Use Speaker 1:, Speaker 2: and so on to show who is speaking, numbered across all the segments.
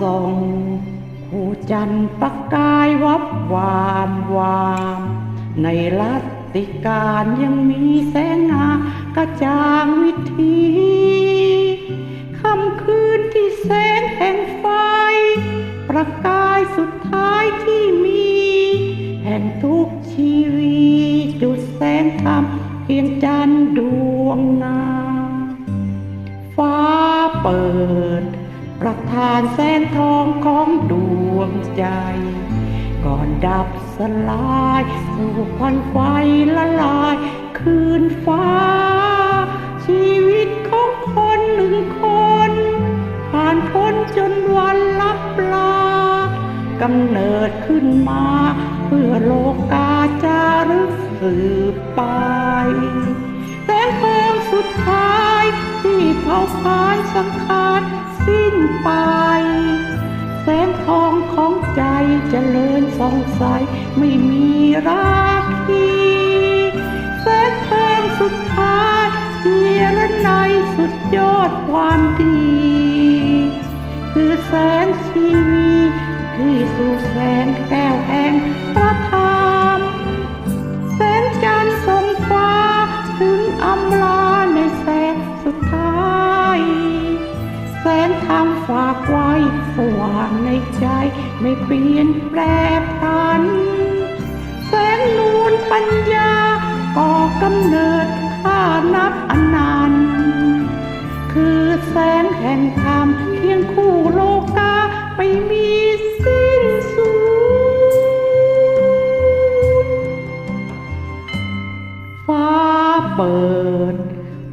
Speaker 1: ส่องคู่จันต์ประกายวับวามวาม ในรัตติการยังมีแสงงากระจ่างวิถีคำคืนที่แสงแห่งไฟ ประกายสุดท้ายที่มี แห่งทุกชีวีจุดแสงธรรมเพียงจันทร์ดวงนาฟ้า เปิด ประทานแสงทองของดวงใจ ก่อนดับสลายสู่ควันไฟละลาย คืนฟ้า ชีวิตของคนหนึ่งคน ผ่านพ้นจนวันลับลากำเนิดขึ้นมา เพื่อโลกาจารึกสืบไป สุดท้าย ที่เผาผลาญสังขารสิ้นไป แสงทองของใจเจริญสองใสไม่มีราคีแสงเพลิงสุดท้ายเจียระในยสุดยอดความดี คือแสงชีวีที่สู่แสงแก้วแห่งพระ แสงธรรมฝากไว้สว่างในใจไม่เปลี่ยนแปรพัน แสงนูนปัญญาก่อกำเนิดข้านับอนันต์คือแสงแห่งธรรมเคียงคู่โลกาไม่มีสิ้นสุดฟ้าเปิด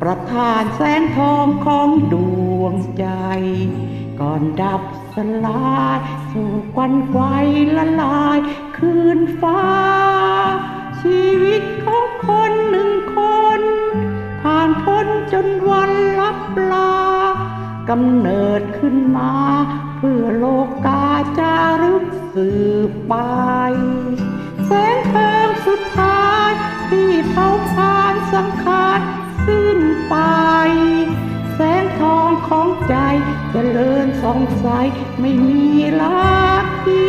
Speaker 1: ประทานแสงทองของดวง วงใจ ก่อนดับสลาย สู่ควันไฟละลาย คืนฟ้า ชีวิตของคนหนึ่งคน ผ่านพ้นจนวันลับลากำเนิดขึ้นมา เพื่อโลกาจารึกสืบไป ริญส่องใสไม่มีลักที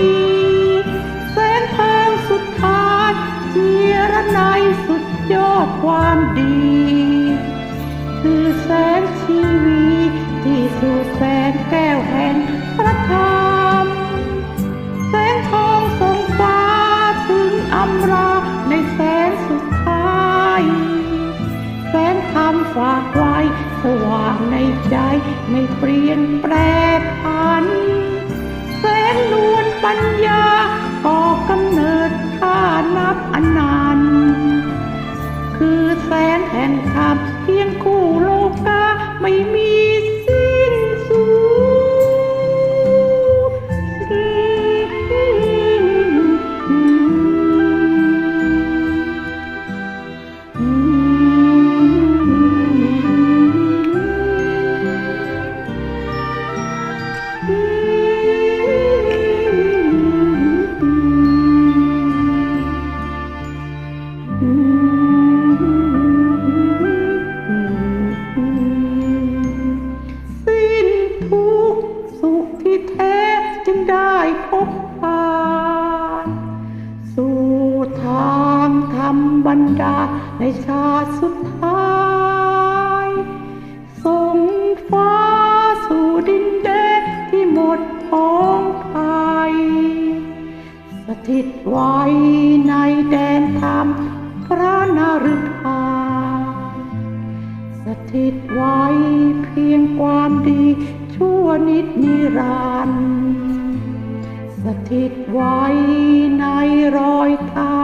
Speaker 1: แสงเพลิงสุดท้ายเจียระในยสุดยอดความดี คือแสงชีวีที่สู่แสงแก้วแห่งพระธรรมแสงทองส่งฟ้าถึงอำราในแสงสุดท้าย ฝากไว้สว่างในใจไม่เปลี่ยนแปรผันแสงนวล บรรดาในชาติสุดท้ายส่งฟ้าสู่ดินแดนที่หมดพ้องภัยสถิตไว้ในแดนธรรมพระนฤทัยสถิตไว้เพียงความดีชั่วนิดนิรันดร์สถิตไว้ในรอยเท้า